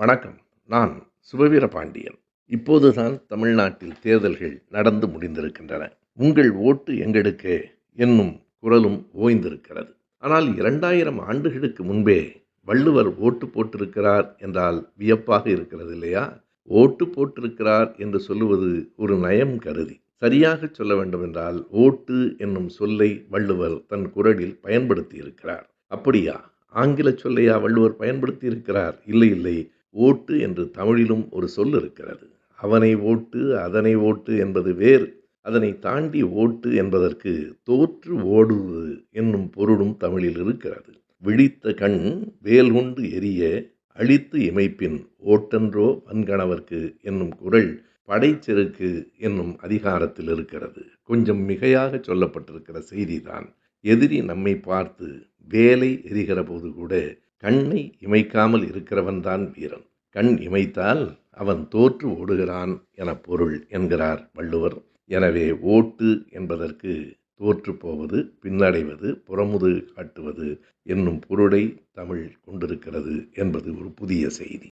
வணக்கம். நான் சுபவீர பாண்டியன். இப்போதுதான் தமிழ்நாட்டில் தேர்தல்கள் நடந்து முடிந்திருக்கின்றன. உங்கள் ஓட்டு எங்களுக்கு என்னும் குரலும் ஓய்ந்திருக்கிறது. ஆனால் இரண்டாயிரம் ஆண்டுகளுக்கு முன்பே வள்ளுவர் ஓட்டு போட்டிருக்கிறார் என்றால் வியப்பாக இருக்கிறது இல்லையா? ஓட்டு போட்டிருக்கிறார் என்று சொல்லுவது ஒரு நயம் கருதி. சரியாக சொல்ல வேண்டுமென்றால் ஓட்டு என்னும் சொல்லை வள்ளுவர் தன் குரலில் பயன்படுத்தி இருக்கிறார் அப்படியா? ஆங்கில சொல்லையா வள்ளுவர் பயன்படுத்தி இருக்கிறார் இல்லை இல்லை. ஓட்டு என்று தமிழிலும் ஒரு சொல் இருக்கிறது. அவனை ஓட்டு அதனை ஓட்டு என்பது வேறு. அதனை தாண்டி ஓட்டு என்பதற்கு தோற்று ஓடுவது என்னும் பொருளும் தமிழில் இருக்கிறது. விழித்த கண் வேல் கொண்டு எரிய அழித்து இமைப்பின் ஓட்டன்றோ வன்கணவர்க்கு என்னும் குரல் படைச்செருக்கு என்னும் அதிகாரத்தில் இருக்கிறது. கொஞ்சம் மிகையாக சொல்லப்பட்டிருக்கிற செய்திதான். எதிரி நம்மை பார்த்து வேலை எரிகிற போது கூட கண்ணை இமைக்காமல் இருக்கிறவன்தான் வீரன். கண் இமைத்தால் அவன் தோற்று ஓடுகிறான் என பொருள் என்கிறார் வள்ளுவர். எனவே ஓட்டு என்பதற்கு தோற்று போவது பின்னடைவது புறமுது காட்டுவது என்னும் பொருளை தமிழ் கொண்டிருக்கிறது என்பது ஒரு புதிய செய்தி.